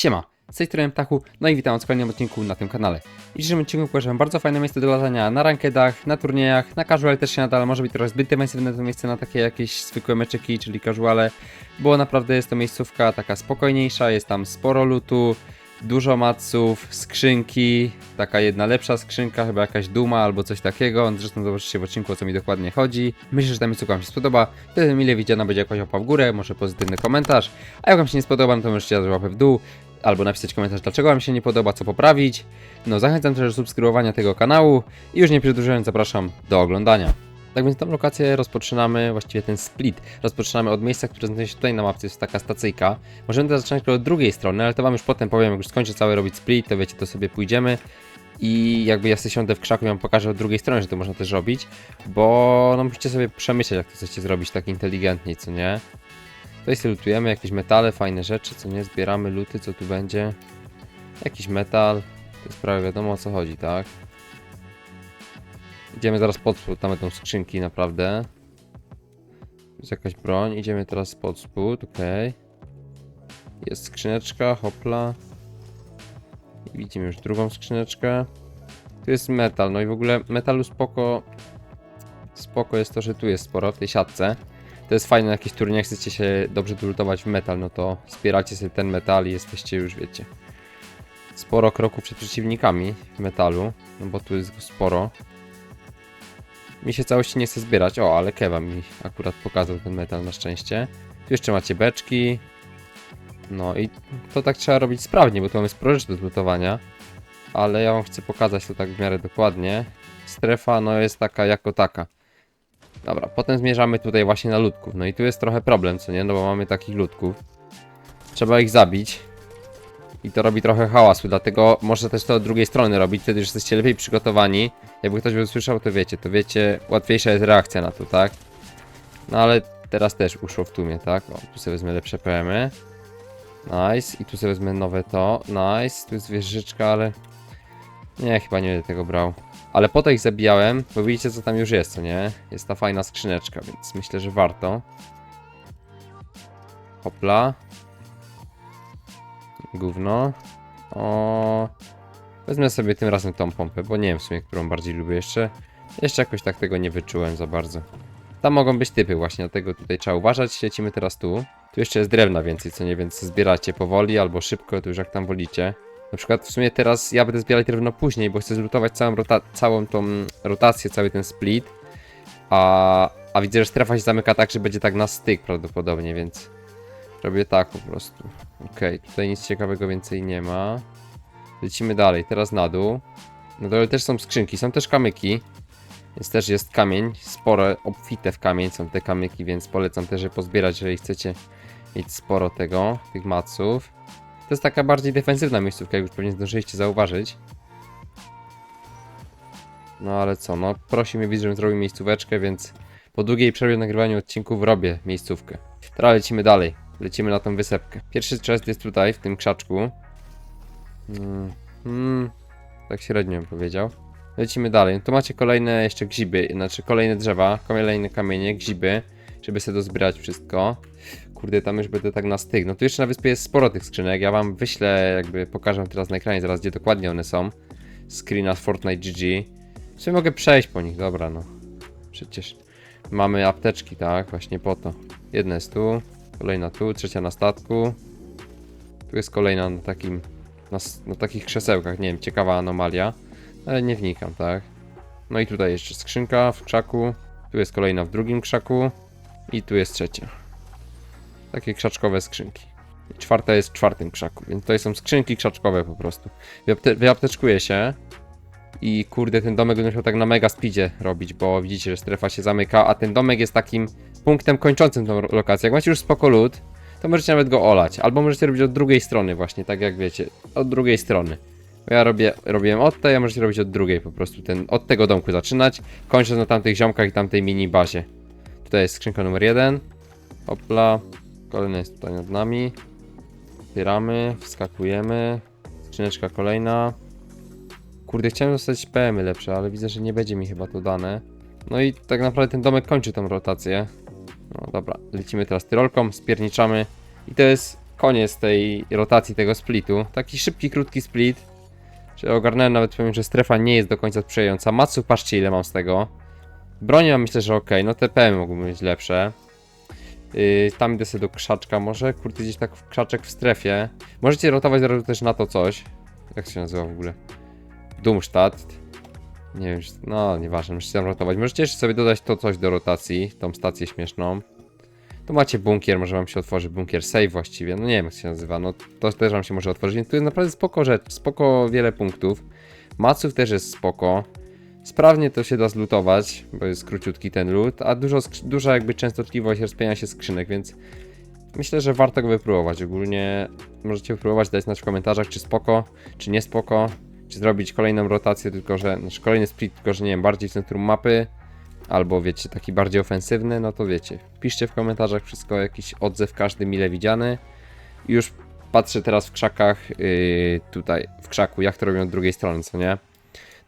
Siema, z tej strony Ptachu, no i witam w kolejnym odcinku na tym kanale. W dzisiejszym odcinku pokażę bardzo fajne miejsce do latania na rankedach, na turniejach, na casual też się nadal może być trochę zbyt defensywne to miejsce na takie jakieś zwykłe meczyki, czyli casuale, bo naprawdę jest to miejscówka taka spokojniejsza, jest tam sporo lutu, dużo maców, skrzynki, taka jedna lepsza skrzynka, chyba jakaś duma albo coś takiego, zresztą zobaczycie w odcinku o co mi dokładnie chodzi. Myślę, że ta miejscówka wam się spodoba, wtedy mile widziana będzie jakaś łapa w górę, może pozytywny komentarz, a jak wam się nie spodoba, no to możecie dać łapę w dół, albo napisać komentarz, dlaczego Wam się nie podoba, co poprawić. No, zachęcam też do subskrybowania tego kanału i już nie przedłużając, zapraszam do oglądania. Tak więc tą lokację rozpoczynamy, właściwie ten split, rozpoczynamy od miejsca, które znajduje się tutaj na mapce, jest taka stacyjka. Możemy teraz zacząć od drugiej strony, ale to Wam już potem powiem, jak już skończę cały robić split, to wiecie, to sobie pójdziemy. I jakby ja sobie siądę w krzaku i wam pokażę od drugiej strony, że to można też robić, bo no musicie sobie przemyśleć, jak to chcecie zrobić tak inteligentniej, co nie? Tutaj sobie lutujemy jakieś metale, fajne rzeczy, co nie? Zbieramy luty, co tu będzie. Jakiś metal. To jest prawie wiadomo o co chodzi, tak? Idziemy zaraz pod spód, tam będą skrzynki naprawdę. Jest jakaś broń, idziemy teraz pod spód, okej. Jest skrzyneczka, hopla. I widzimy już drugą skrzyneczkę. Tu jest metal, no i w ogóle metalu spoko. Spoko jest to, że tu jest sporo w tej siatce. To jest fajne na jakichś turniejach, chcecie się dobrze dulutować w metal, no to zbieracie sobie ten metal i jesteście już, wiecie, sporo kroków przed przeciwnikami w metalu, no bo tu jest sporo. Mi się całości nie chce zbierać, o, ale Kewa mi akurat pokazał ten metal na szczęście. Tu jeszcze macie beczki. No i to tak trzeba robić sprawnie, bo tu mamy sporo rzeczy do zlutowania. Ale ja wam chcę pokazać to tak w miarę dokładnie. Strefa no jest taka jako taka. Dobra, potem zmierzamy tutaj właśnie na ludków. No i tu jest trochę problem, co nie? No bo mamy takich ludków. Trzeba ich zabić. I to robi trochę hałasu, dlatego może też to od drugiej strony robić, wtedy już jesteście lepiej przygotowani. Jakby ktoś usłyszał, to wiecie, to wiecie, łatwiejsza jest reakcja na to, tak? No ale teraz też uszło w tłumie, tak? O, tu sobie wezmę lepsze PMy. Nice. I tu sobie wezmę nowe to. Nice. Tu jest wieżyczka, ale... Nie, chyba nie będę tego brał. Ale po to ich zabijałem, bo widzicie co tam już jest, co nie? Jest ta fajna skrzyneczka, więc myślę, że warto. Hopla. Gówno. O. Wezmę sobie tym razem tą pompę, bo nie wiem w sumie, którą bardziej lubię jeszcze. Jeszcze jakoś tak tego nie wyczułem za bardzo. Tam mogą być typy właśnie, dlatego tutaj trzeba uważać. Lecimy teraz tu. Tu jeszcze jest drewna więcej, co nie, więc zbieracie powoli albo szybko, to już jak tam wolicie. Na przykład w sumie teraz ja będę zbierać drewno później, bo chcę zlutować całą, rota całą tą rotację, cały ten split. A, a widzę, że strefa się zamyka tak, że będzie tak na styk prawdopodobnie, więc robię tak po prostu. Okej, tutaj nic ciekawego więcej nie ma. Lecimy dalej, teraz na dół. Na dole też są skrzynki, są też kamyki. Więc też jest kamień, sporo obfite w kamień są te kamyki, więc polecam też je pozbierać, jeżeli chcecie mieć sporo tego, tych maców. To jest taka bardziej defensywna miejscówka, jak już pewnie zdążyliście zauważyć. No ale co, no prosi mnie widz, żebym zrobił miejscóweczkę, więc po długiej przerwie nagrywaniu odcinków robię miejscówkę. Teraz lecimy dalej, lecimy na tą wysepkę. Pierwszy chest jest tutaj, w tym krzaczku. Hmm, hmm, tak średnio bym powiedział. Lecimy dalej. Tu macie kolejne jeszcze grzyby, znaczy kolejne drzewa, kolejne kamienie, grzyby, żeby sobie dozbierać wszystko. Kurde, tam już będę tak na styk. No tu jeszcze na wyspie jest sporo tych skrzynek. Ja wam wyślę, jakby pokażę teraz na ekranie zaraz, gdzie dokładnie one są. Screena z Fortnite GG. Sumie mogę przejść po nich, dobra no. Przecież mamy apteczki, tak? Właśnie po to. Jedna jest tu, kolejna tu, trzecia na statku. Tu jest kolejna na takim, na, na takich krzesełkach, nie wiem, ciekawa anomalia. Ale nie wnikam, tak? No i tutaj jeszcze skrzynka w krzaku. Tu jest kolejna w drugim krzaku. I tu jest trzecia. Takie krzaczkowe skrzynki. I czwarta jest w czwartym krzaku, więc to są skrzynki krzaczkowe po prostu. Wyapte się. I kurde, ten domek będę musiał tak na mega speedzie robić, bo widzicie, że strefa się zamyka, a ten domek jest takim punktem kończącym tą lokację. Jak macie już spoko lód, to możecie nawet go olać. Albo możecie robić od drugiej strony właśnie, tak jak wiecie. Od drugiej strony. Bo ja robię, robiłem od tej, a możecie robić od drugiej po prostu. Ten, od tego domku zaczynać, kończąc na tamtych ziomkach i tamtej mini bazie. Tutaj jest skrzynka numer jeden. Hopla. Kolejna jest tutaj nad nami. Otwieramy, wskakujemy. Skrzyneczka kolejna. Kurde, chciałem dostać PM-y lepsze, ale widzę, że nie będzie mi chyba to dane. No i tak naprawdę ten domek kończy tą rotację. No dobra, lecimy teraz tyrolką, spierniczamy. I to jest koniec tej rotacji tego splitu. Taki szybki, krótki split. Czy ogarnąłem nawet powiem, że strefa nie jest do końca sprzyjająca. Matsów, patrzcie ile mam z tego. Broni mam myślę, że ok. No TPM mogłyby być lepsze. Yy, tam idę sobie do krzaczka może. Kurde, gdzieś tak w krzaczek w strefie. Możecie rotować zaraz też na to coś. Jak się nazywa w ogóle? Doomstadt. Nie wiem, czy- no nieważne, możecie tam rotować. Możecie jeszcze sobie dodać to coś do rotacji, tą stację śmieszną. Tu macie bunkier, może wam się otworzy bunkier save właściwie, no nie wiem jak się nazywa, no to też wam się może otworzyć, więc tu jest naprawdę spoko rzecz, spoko wiele punktów. Maców też jest spoko. Sprawnie to się da zlutować, bo jest króciutki ten loot, a dużo, duża jakby częstotliwość rozpienia się skrzynek, więc myślę, że warto go wypróbować. Ogólnie możecie wypróbować, dać znać w komentarzach, czy spoko, czy nie spoko, czy zrobić kolejną rotację, tylko że, znaczy kolejny split, tylko że nie wiem, bardziej w centrum mapy, albo wiecie, taki bardziej ofensywny, no to wiecie. Piszcie w komentarzach wszystko, jakiś odzew każdy mile widziany. I już patrzę teraz w krzakach, yy, tutaj w krzaku, jak to robią od drugiej strony, co nie?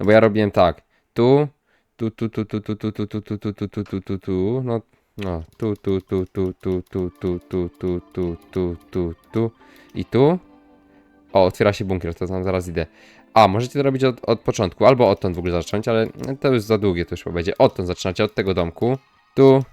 No bo ja robiłem tak, tu, tu, tu, tu, tu, tu, tu, tu, tu, tu, tu, tu, tu, tu, tu, tu, no, no, tu, tu, tu, tu, tu, tu, tu, tu, tu, tu, tu, tu, tu i tu. O, otwiera się bunkier, to tam zaraz idę. A, możecie to robić od, od początku, albo odtąd w ogóle zacząć, ale to już za długie, to już będzie. Odtąd zaczynacie, od tego domku. Tu,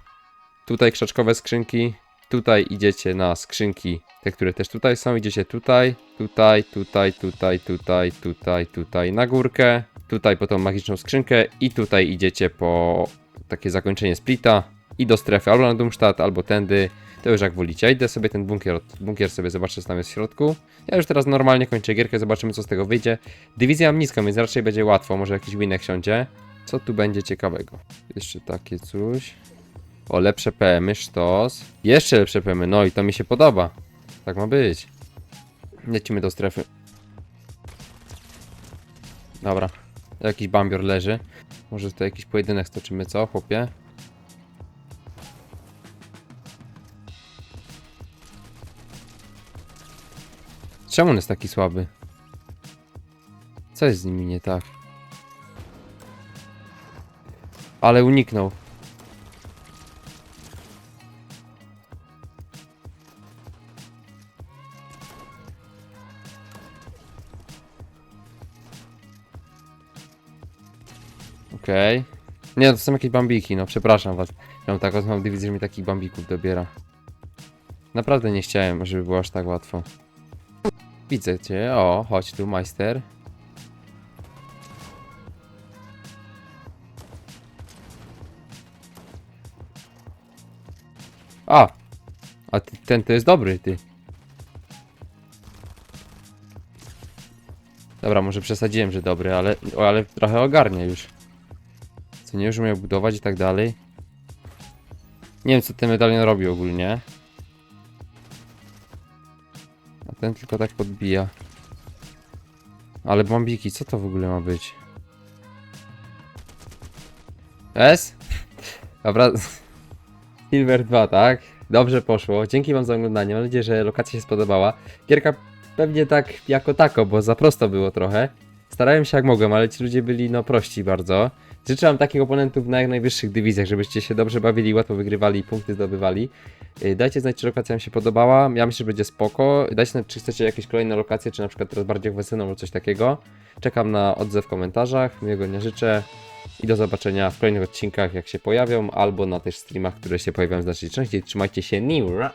tutaj krzaczkowe skrzynki, tutaj idziecie na skrzynki, te, które też tutaj są, idziecie tutaj, tutaj, tutaj, tutaj, tutaj, tutaj, tutaj, na górkę, tutaj po tą magiczną skrzynkę i tutaj idziecie po takie zakończenie splita i do strefy, albo na Doomstadt, albo tędy, to już jak wolicie. Idę sobie ten bunkier, bunkier sobie zobaczę, co tam jest w środku. Ja już teraz normalnie kończę gierkę, zobaczymy co z tego wyjdzie. Dywizja mam niską, więc raczej będzie łatwo, może jakiś winek siądzie. Co tu będzie ciekawego? Jeszcze takie coś. O, lepsze PM-y, sztos. Jeszcze lepsze PM-y, no i to mi się podoba. Tak ma być. Lecimy do strefy. Dobra. Jakiś bambior leży. Może tutaj jakiś pojedynek stoczymy, co, chłopie? Czemu on jest taki słaby? Co jest z nimi nie tak? Ale uniknął. Okej. Nie, to są jakieś bambiki, no przepraszam was. Mam taką samą dywizję, że mi takich bambików dobiera. Naprawdę nie chciałem, żeby było aż tak łatwo. Widzę cię, o, chodź tu, majster. A! A ty, ten to jest dobry, ty. Dobra, może przesadziłem, że dobry, ale, ale trochę ogarnia już. Co nie już umiał budować i tak dalej. Nie wiem, co ten medalion robi ogólnie. A ten tylko tak podbija. Ale bombiki, co to w ogóle ma być? S? Dobra. Silver 2, tak? Dobrze poszło. Dzięki wam za oglądanie. Mam nadzieję, że lokacja się spodobała. Gierka pewnie tak jako tako, bo za prosto było trochę. Starałem się jak mogłem, ale ci ludzie byli no prości bardzo. Życzę wam takich oponentów na jak najwyższych dywizjach, żebyście się dobrze bawili, łatwo wygrywali i punkty zdobywali. Yy, Dajcie znać, czy lokacja wam się podobała. Ja myślę, że będzie spoko. Dajcie znać, czy chcecie jakieś kolejne lokacje, czy na przykład teraz bardziej ofensywną lub coś takiego. Czekam na odzew w komentarzach. Miłego dnia życzę. I do zobaczenia w kolejnych odcinkach, jak się pojawią, albo na tych streamach, które się pojawiają znacznie częściej. Trzymajcie się, niura!